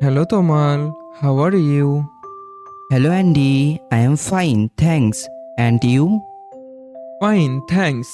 Hello, Tomal. How are you? Hello, Andy. I am fine, thanks. And you? Fine thanks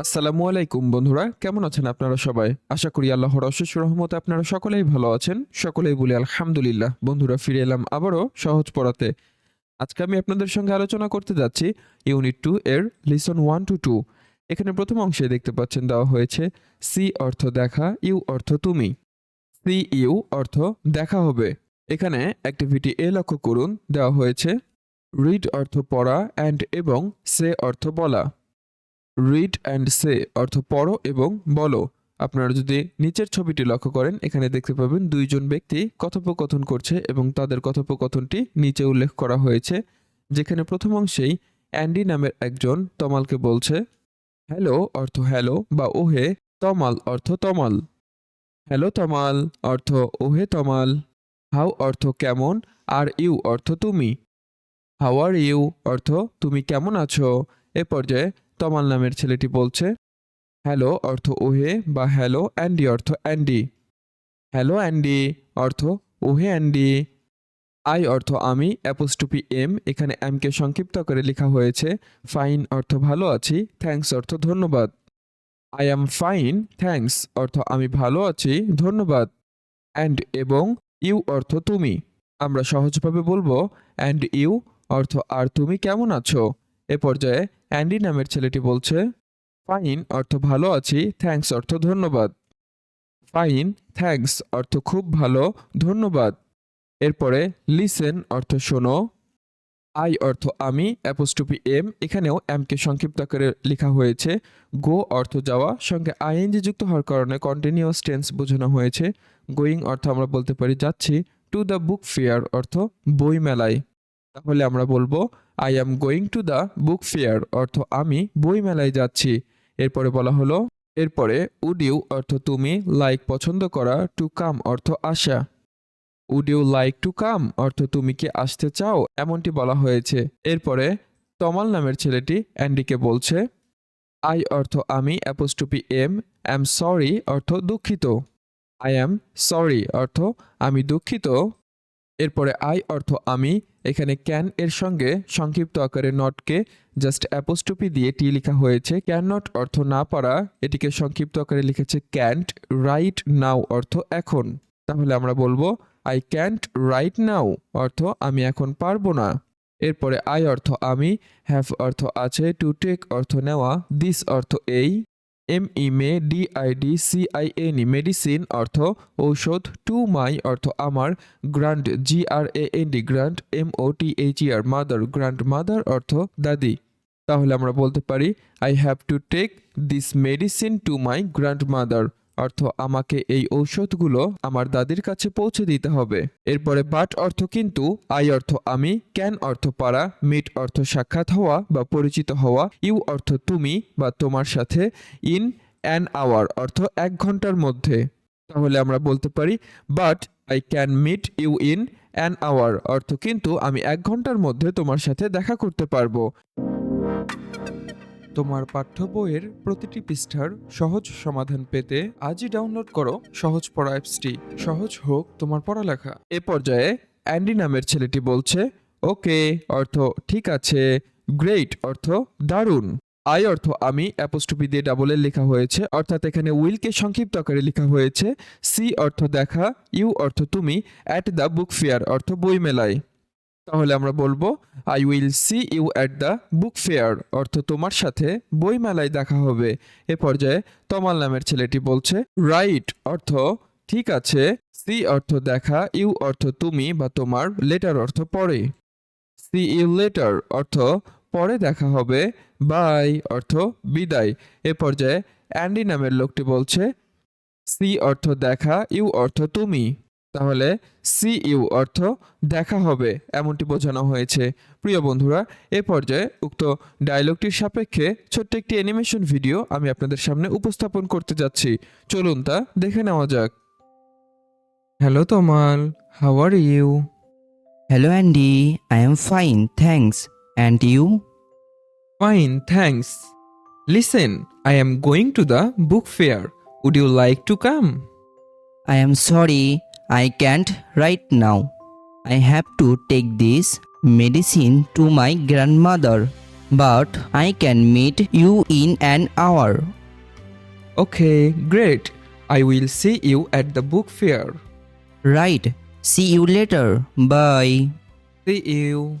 আসসালামু আলাইকুম বন্ধুরা কেমন আছেন আপনারা সবাই আশা করি আল্লাহর অশেষ রহমতে আপনারা সকলেই ভালো আছেন সকলেই বলি আলহামদুলিল্লাহ বন্ধুরা ফিরে এলাম আবারও সহজ পড়াতে আজকে আমি আপনাদের সঙ্গে আলোচনা করতে যাচ্ছি ইউনিট টু এর লিসন ওয়ান টু টু এখানে প্রথম অংশে দেখতে পাচ্ছেন দেওয়া হয়েছে সি অর্থ দেখা ইউ অর্থ তুমি সি ইউ অর্থ দেখা হবে। এখানে অ্যাক্টিভিটি এ লক্ষ্য করুন, দেওয়া হয়েছে, রিড অর্থ পড়া অ্যান্ড এবং সে অর্থ বলা। রিড অ্যান্ড সে অর্থ পড়ো এবং বলো। আপনারা যদি নিচের ছবিটি লক্ষ্য করেন, এখানে দেখতে পাবেন দুইজন ব্যক্তি কথোপকথন করছে এবং তাদের কথোপকথনটি নিচে উল্লেখ করা হয়েছে, যেখানে প্রথম অংশেই অ্যান্ডি নামের একজন তমালকে বলছে, হ্যালো অর্থ হ্যালো বা ওহে তমাল অর্থ তমাল। হ্যালো তমাল, অর্থ ওহে তমাল। হাউ অর্থ কেমন, আর ইউ অর্থ তুমি। হাউ আর ইউ অর্থ তুমি কেমন আছো? এ পর্যায়ে তমাল নামের ছেলেটি বলছে, হ্যালো অর্থ ওহে বা হ্যালো অ্যান্ডি অর্থ অ্যান্ডি। হ্যালো অ্যান্ডি অর্থ ওহে অ্যান্ডি। আই অর্থ আমি অ্যাপোস্টুপি এম, এখানে এমকে সংক্ষিপ্ত করে লেখা হয়েছে, ফাইন অর্থ ভালো আছি, থ্যাঙ্কস অর্থ ধন্যবাদ। আই অ্যাম ফাইন থ্যাঙ্কস অর্থ আমি ভালো আছি, ধন্যবাদ। অ্যান্ড এবং ইউ অর্থ তুমি। আমরা সহজভাবে বলব অ্যান্ড ইউ অর্থ আর তুমি কেমন আছো? এ পর্যায়ে অ্যান্ডি নামের ছেলেটি বলছে ফাইন অর্থ ভালো আছি থ্যাঙ্কস অর্থ ধন্যবাদ। ফাইন থ্যাঙ্কস অর্থ খুব ভালো, ধন্যবাদ। এরপরে লিসেন অর্থ শোনো। আই অর্থ আমি অ্যাপোস্টুপি এম, এখানেও এমকে সংক্ষিপ্ত করে লেখা হয়েছে। গো অর্থ যাওয়া, সঙ্গে আইএনজি যুক্ত হওয়ার কারণে কন্টিনিউয়াস টেন্স বোঝানো হয়েছে। গোয়িং অর্থ আমরা বলতে পারি যাচ্ছি। টু দ্য বুক ফেয়ার অর্থ বই মেলায় তাহলে আমরা বলব I am going to the book fair অর্থ আমি বই মেলায় যাচ্ছি। এরপরে বলা হলো, এরপরে উড ইউ অর্থ তুমি লাইক পছন্দ করা টু কাম অর্থ আসা। Would you like to come অর্থ, তুমি কি আসতে চাও? এমনটি বলা হয়েছে। এরপরে তমাল নামের ছেলেটি অ্যান্ডিকে বলছে আই অর্থ, আমি অ্যাপোস্টুপি এম অ্যাম সরি অর্থ, দুঃখিত। আই অ্যাম সরি অর্থ, আমি দুঃখিত। এরপরে আই অর্থ, আমি, এখানে ক্যান এর সঙ্গে সংক্ষিপ্ত আকারে নটকে জাস্ট অ্যাপোস্টপি দিয়ে টি লেখা হয়েছে। ক্যান নট অর্থ, না পারা। এটিকে সংক্ষিপ্ত আকারে লিখেছে ক্যান্ট রাইট নাও অর্থ, এখন। তাহলে আমরা বলব আই ক্যান্ট রাইট নাও অর্থ আমি এখন পারব না। এরপরে আই অর্থ আমি হ্যাভ অর্থ আছে টু টেক অর্থ নেওয়া দিস অর্থ এই M E May D I D C I N E medicine অর্থ ঔষধ টু মাই অর্থ আমার grand G R A N D grand M O T H E R mother grand mother অর্থ দাদি। তাহলে আমরা বলতে পারি I have to take this medicine to my grand mother অর্থ আমাকে এই ঔষধগুলো আমার দাদির কাছে পৌঁছে দিতে হবে। এরপরে বাট অর্থ কিন্তু আই অর্থ আমি, ক্যান অর্থ পারা মিট অর্থ সাক্ষাৎ হওয়া বা পরিচিত হওয়া, ইউ অর্থ তুমি বা তোমার সাথে ইন অ্যান আওয়ার অর্থ এক ঘণ্টার মধ্যে। তাহলে আমরা বলতে পারি, but I can meet you in an hour অর্থ কিন্তু আমি এক ঘণ্টার মধ্যে তোমার সাথে দেখা করতে পারব। তোমার পাঠ্য বইয়ের প্রতিটি পৃষ্ঠার সহজ সমাধান পেতে আজই ডাউনলোড করো সহজ পড়া অ্যাপসটি সহজ হোক তোমার পড়ালেখা। এ পর্যায়ে অ্যান্ডি নামের ছেলেটি বলছে, ওকে, অর্থ ঠিক আছে গ্রেট অর্থ দারুণ। আই অর্থ আমি অ্যাপোস্টপি দিয়ে ডাবলে লেখা হয়েছে, অর্থাৎ এখানে উইলকে সংক্ষিপ্ত আকারে লেখা হয়েছে। সি অর্থ দেখা ইউ অর্থ তুমি অ্যাট দ্য বুক ফেয়ার অর্থ বই মেলায় তাহলে আমরা বলব I will see you at the book fair অর্থ তোমার সাথে বই মেলায় দেখা হবে। এ পর্যায়ে তমাল নামের ছেলেটি বলছে রাইট অর্থ, ঠিক আছে। সি অর্থ, দেখা। ইউ অর্থ, তুমি বা তোমার লেটার অর্থ পরে সি ইউ লেটার অর্থ, পরে দেখা হবে। বাই অর্থ, বিদায়। এ পর্যায়ে অ্যান্ডি নামের লোকটি বলছে সি অর্থ, দেখা। ইউ অর্থ, তুমি। তাহলে সি ইউ অর্থ দেখা হবে এমনটি বোঝানো হয়েছে। প্রিয় বন্ধুরা এ পর্যায়ে উক্ত ডায়লগটির সাপেক্ষে ছোট্ট একটি অ্যানিমেশন ভিডিও আমি আপনাদের সামনে উপস্থাপন করতে যাচ্ছি। চলুন তা দেখে নেওয়া যাক। Hello Tamal how are you Hello, Andy I am fine thanks. And you fine thanks listen I am going to the book fair would you like to come I am sorry. I can't right now. I have to take this medicine to my grandmother, but I can meet you in an hour. Okay, great. I will see you at the book fair. Right. See you later. Bye. See you.